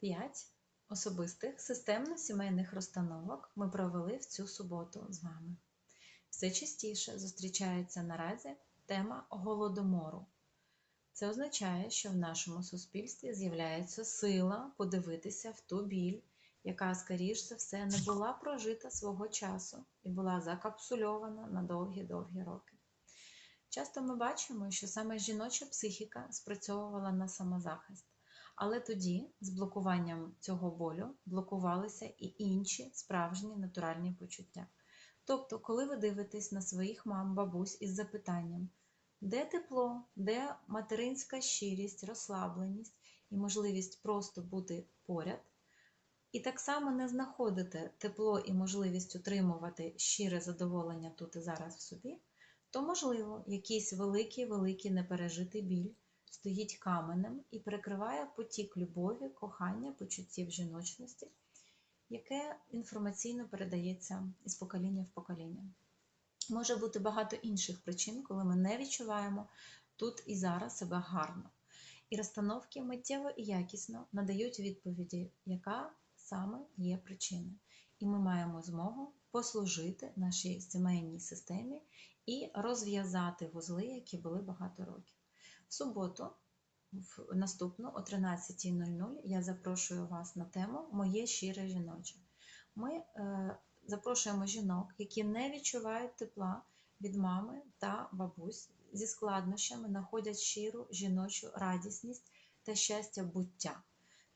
П'ять особистих системно-сімейних розстановок ми провели в цю суботу з вами. Все частіше зустрічається наразі тема голодомору. Це означає, що в нашому суспільстві з'являється сила подивитися в ту біль, яка, скоріш за все, не була прожита свого часу і була закапсульована на довгі-довгі роки. Часто ми бачимо, що саме жіноча психіка спрацьовувала на самозахист. Але тоді з блокуванням цього болю блокувалися і інші справжні натуральні почуття. Тобто, коли ви дивитесь на своїх мам, бабусь із запитанням, де тепло, де материнська щирість, розслабленість і можливість просто бути поряд, і так само не знаходите тепло і можливість утримувати щире задоволення тут і зараз в собі, то, можливо, якийсь великий-великий непережитий біль стоїть каменем і перекриває потік любові, кохання, почуттів жіночності, яке інформаційно передається із покоління в покоління. Може бути багато інших причин, коли ми не відчуваємо тут і зараз себе гарно. І розстановки миттєво і якісно надають відповіді, яка саме є причина. І ми маємо змогу послужити нашій сімейній системі і розв'язати вузли, які були багато років. В суботу, в наступну о 13.00, я запрошую вас на тему Моє щире жіноче. Ми е, запрошуємо жінок, які не відчувають тепла від мами та бабусь зі складнощами, знаходять щиру жіночу радісність та щастя буття.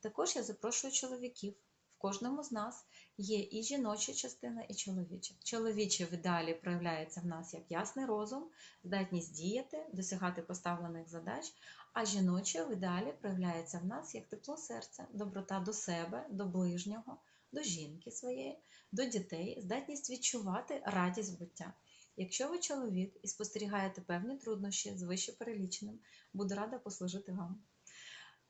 Також я запрошую чоловіків. Кожному з нас є і жіноча частина, і чоловіча. Чоловіче в ідеалі проявляється в нас як ясний розум, здатність діяти, досягати поставлених задач, а жіноче в ідеалі проявляється в нас як тепло серця, доброта до себе, до ближнього, до жінки своєї, до дітей, здатність відчувати радість буття. Якщо ви чоловік і спостерігаєте певні труднощі з вище переліченим, буду рада послужити вам.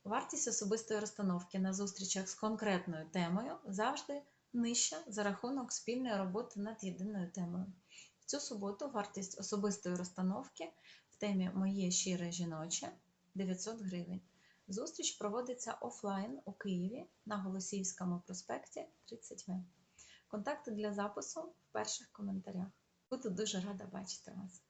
Вартість особистої розстановки на зустрічах з конкретною темою завжди нижча за рахунок спільної роботи над єдиною темою. В цю суботу вартість особистої розстановки в темі Моє щире жіноче 900 гривень. Зустріч проводиться офлайн у Києві на Голосіївському проспекті 30В. Контакти для запису в перших коментарях. Буду дуже рада бачити вас.